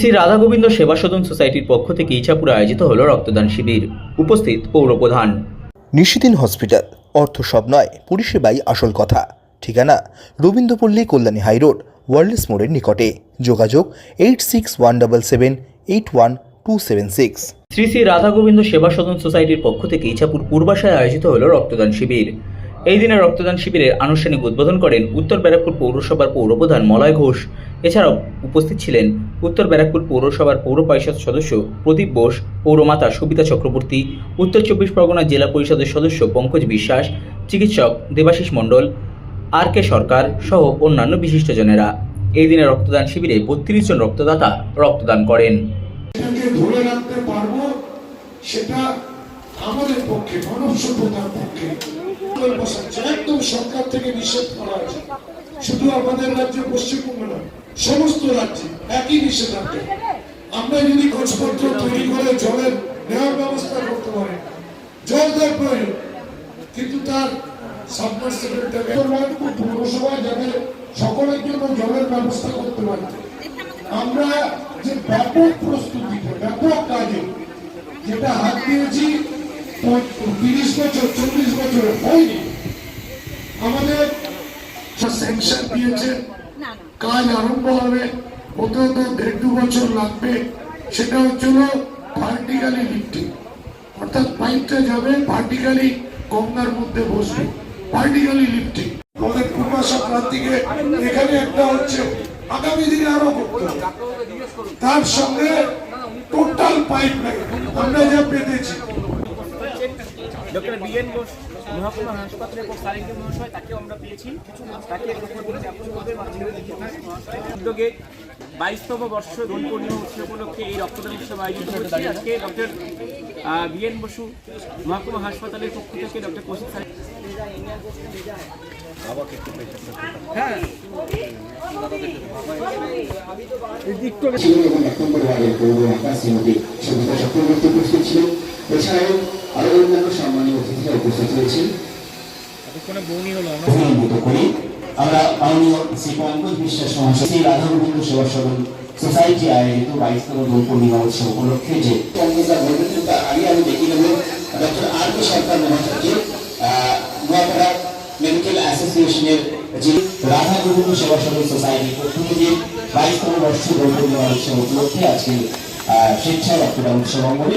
শ্রী রাধা গোবিন্দ সেবা সদন সোসাইটির পক্ষ থেকে ইছাপুরে আয়োজিত হল রক্তদান শিবির। উপস্থিত পৌরপ্রধান। নিশিদিন হসপিটাল অর্থ সব নয় পরিষেবাই আসল কথা। ঠিকানা রবীন্দ্রপল্লী কল্যাণী হাইরোড ওয়ার্ল্ডস মোড়ের নিকটে। যোগাযোগ eight six one double seven eight one two seven six. Shri Shri Radha Gobinda Seva Sadan সোসাইটির পক্ষ থেকে ইছাপুর পূর্বাশায় আয়োজিত হল রক্তদান শিবির। এই দিনে রক্তদান শিবিরের আনুষ্ঠানিক উদ্বোধন করেন উত্তর ব্যারাকপুর পৌরসভার পৌরপ্রধান মলয় ঘোষ। এছাড়াও উপস্থিত ছিলেন উত্তর ব্যারাকপুর পৌরসভার পৌর পরিষদ সদস্য প্রদীপ বোস, পৌরমাতা সবিতা চক্রবর্তী, উত্তর চব্বিশ পরগনা জেলা পরিষদের সদস্য পঙ্কজ বিশ্বাস, চিকিৎসক দেবাশিস মণ্ডল, আর কে সরকার সহ অন্যান্য বিশিষ্টজনেরা। এই দিনে রক্তদান শিবিরে বত্রিশ জন রক্তদাতা রক্তদান করেন। সেটা আমাদের পক্ষে, মানব সভ্যতার পক্ষে একদম সরকার থেকে নিষেধ করা হয়েছে। শুধু আমাদের রাজ্য পশ্চিমবঙ্গ নয় সমস্ত রাজ্যে একই নিষেধাজ্ঞা। আমরা যদি খোঁজপত্র তৈরি করে জলের নেওয়ার ব্যবস্থা করতে পারি, জল দেওয়ার প্রয়োজন, কিন্তু তার পৌরসভায় যাতে সকলের জন্য জলের ব্যবস্থা করতে পারি, আমরা যে ব্যাপক প্রস্তুতিতে ব্যাপক কাজে যেটা হাত দিয়েছি তিরিশ বছর চল্লিশ বছর হয়নি। আমাদের স্যাংশন দিয়েছে কাজ আরম্ভ হবে হতে হতে দেড় দু বছর লাগবে সেটা হচ্ছিল ভার্টিক্যালি লিফটিং অর্থাৎ পাইপটা যাবে ভার্টিক্যালি গঙ্গার মধ্যে বসবে ভার্টিক্যালি লিফটিং আমাদের পূর্বাশা প্রান্তিকে এখানে একটা হচ্ছে আগামী দিনে আরও করতে তার সঙ্গে টোটাল পাইপ লাইন আমরা যা পেতেছি ডক্টর বিএন বোস মহকুমা হাসপাতালের সারেঙ্গি মহাশয়, তাকেও আমরা পেয়েছি। তাকে উদ্যোগে বাইশতম বর্ষ দোল পূর্ণিমা উৎসব উপলক্ষে এই রক্তদান উৎসব আয়োজিত হচ্ছে। আজকে ডক্টর বিএন বসু, মহকুমা হাসপাতালের পক্ষ থেকে ডক্টর কৌশিক স্যার এবং ছিলেন এছাড়াও আরও অন্যান্য উপস্থিত হয়েছেন করি। আমরা মাননীয় শ্রী পঙ্কজ বিশ্বাস মহাশয় সেবা সদন সোসাইটি আয়োজিত বাইশতম দোল পূর্ণিমা উৎসব উপলক্ষে যে আগে আমি নেব। ডক্টর আর কে সরকার মহাশয়কে নোয়াপাড়া মেডিকেল অ্যাসোসিয়েশনের যে রাধা সেবা সদন সোসাইটির পক্ষ থেকে বাইশতম বর্ষ দোল পূর্ণিমা উৎসব উপলক্ষে আজকে আহ, স্বেচ্ছা রক্তদান উৎসব অঙ্গনে